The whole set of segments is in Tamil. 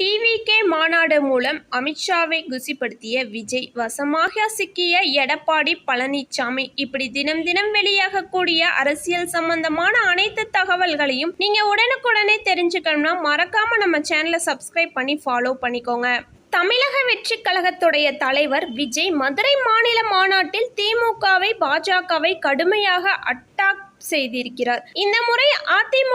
டிவிகே மாநாடு மூலம் அமித்ஷாவை குசிப்படுத்திய விஜய் வசமாக சிக்கிய எடப்பாடி பழனிசாமி இப்படி தினம் தினம் வெளியாகக்கூடிய அரசியல் சம்பந்தமான அனைத்து தகவல்களையும் நீங்க உடனுக்குடனே தெரிஞ்சுக்கணும்னா மறக்காம நம்ம சேனலை சப்ஸ்கிரைப் பண்ணி ஃபாலோ பண்ணிக்கோங்க. தமிழக வெற்றி கழகத்துடைய தலைவர் விஜய் மதுரை மாநில மாநாட்டில் திமுகவை பாஜகவை கடுமையாக அட்டாக் செய்திருக்கிறார். இந்த முறை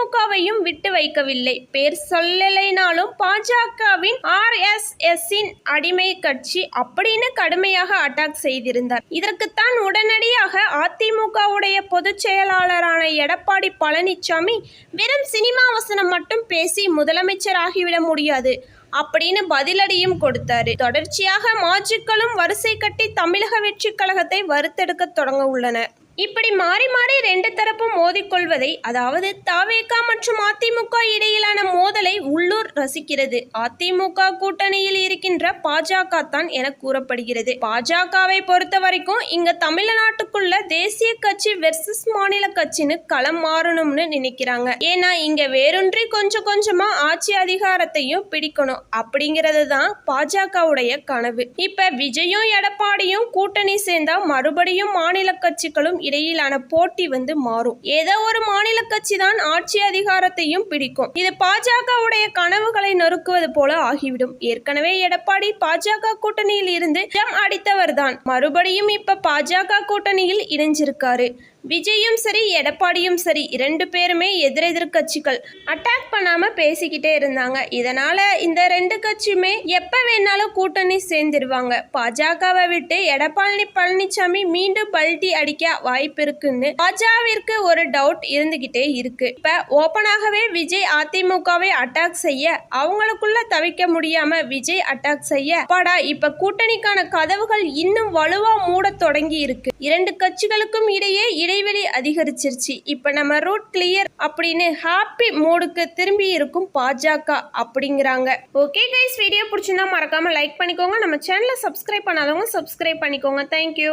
திமுகவையும் விட்டு வைக்கவில்லை. பேர் சொல்லலைனாலும் பாஜகவின் ஆர் எஸ் எஸ் அடிமை கட்சி அப்படின்னு கடுமையாக அட்டாக் செய்திருந்தார். இதற்குத்தான் உடனடியாக அதிமுகவுடைய பொதுச் செயலாளரான எடப்பாடி பழனிசாமி வெறும் சினிமா வசனம் மட்டும் பேசி முதலமைச்சர் ஆகிவிட முடியாது அப்படின்னு பதிலடியும் கொடுத்தாரு. தொடர்ச்சியாக மாஜிக்களும் வரிசை கட்டி தமிழக வெற்றி கழகத்தை வறுத்தெடுக்க தொடங்க உள்ளனர். இப்படி மாறி மாறி ரெண்டு தரப்பும் மோதிக்கொள்வதை அதாவது தாவேகா மற்றும் அதிமுக இடையிலான மோதலை உள்ளூர் ரசிக்கிறது. அதிமுக கூட்டணியில் இருக்கின்ற பாஜக தான் என கூறப்படுகிறது. பாஜகவை பொறுத்த வரைக்கும் இங்க தமிழ்நாட்டுக்குள்ள தேசிய கட்சி வெர்சஸ் மாநில கட்சின்னு களம் மாறணும்னு நினைக்கிறாங்க. ஏன்னா இங்க வேறொன்றி கொஞ்சம் கொஞ்சமா ஆட்சி அதிகாரத்தையும் பிடிக்கணும். அப்படிங்கிறது தான் பாஜகவுடைய கனவு. இப்ப விஜயும் எடப்பாடியும் கூட்டணி சேர்ந்தா மறுபடியும் மாநில கட்சிகளும் இடையிலான போட்டி வந்து மாறும். ஏதோ ஒரு மாநில கட்சி தான் ஆட்சி அதிகாரத்தையும் பிடிக்கும். இது பாஜகவுடைய கனவுகளை நொறுக்குவது போல ஆகிவிடும். ஏற்கனவே எடப்பாடி பாஜக கூட்டணியில் இருந்து ஜம் அடித்தவர் தான் மறுபடியும் இப்ப பாஜக கூட்டணியில் இணைஞ்சிருக்காரு. விஜயும் சரி எடப்பாடியும் சரி இரண்டு பேருமே எதிரெதிர் கட்சிகள். அட்டாக் பண்ணாம பேசிக்கிட்டே இருந்தாங்க. இதனால இந்த ரெண்டு கட்சியுமே எப்ப வேணாலும் கூட்டணி சேர்ந்துருவாங்க. பாஜகவை விட்டு எடப்பாடி பழனிசாமி மீண்டும் பல்டி அடிக்க வாய்ப்பு இருக்குன்னு பாஜகவிற்கு ஒரு டவுட் இருந்துகிட்டே இருக்கு. இப்ப ஓப்பனாகவே விஜய் அதிமுகவை அட்டாக் செய்ய அவங்களுக்குள்ள தவிக்க முடியாம விஜய் அட்டாக் செய்ய படா இப்ப கூட்டணிக்கான கதவுகள் இன்னும் வலுவா மூட தொடங்கி இருக்கு. இரண்டு கட்சிகளுக்கும் இடையே இடைவெளி அதிகரிச்சிருச்சு. இப்போ நம்ம ரூட் கிளியர் அப்படின்னு ஹாப்பி மூடுக்கு திரும்பி இருக்கும் பாஜக அப்படிங்கிறாங்க. ஓகே கைஸ் வீடியோ பிடிச்சிருந்தா மறக்காம லைக் பண்ணிக்கோங்க. நம்ம சேனலை சப்ஸ்கிரைப் பண்ணாதவங்க சப்ஸ்கிரைப் பண்ணிக்கோங்க. தேங்க்யூ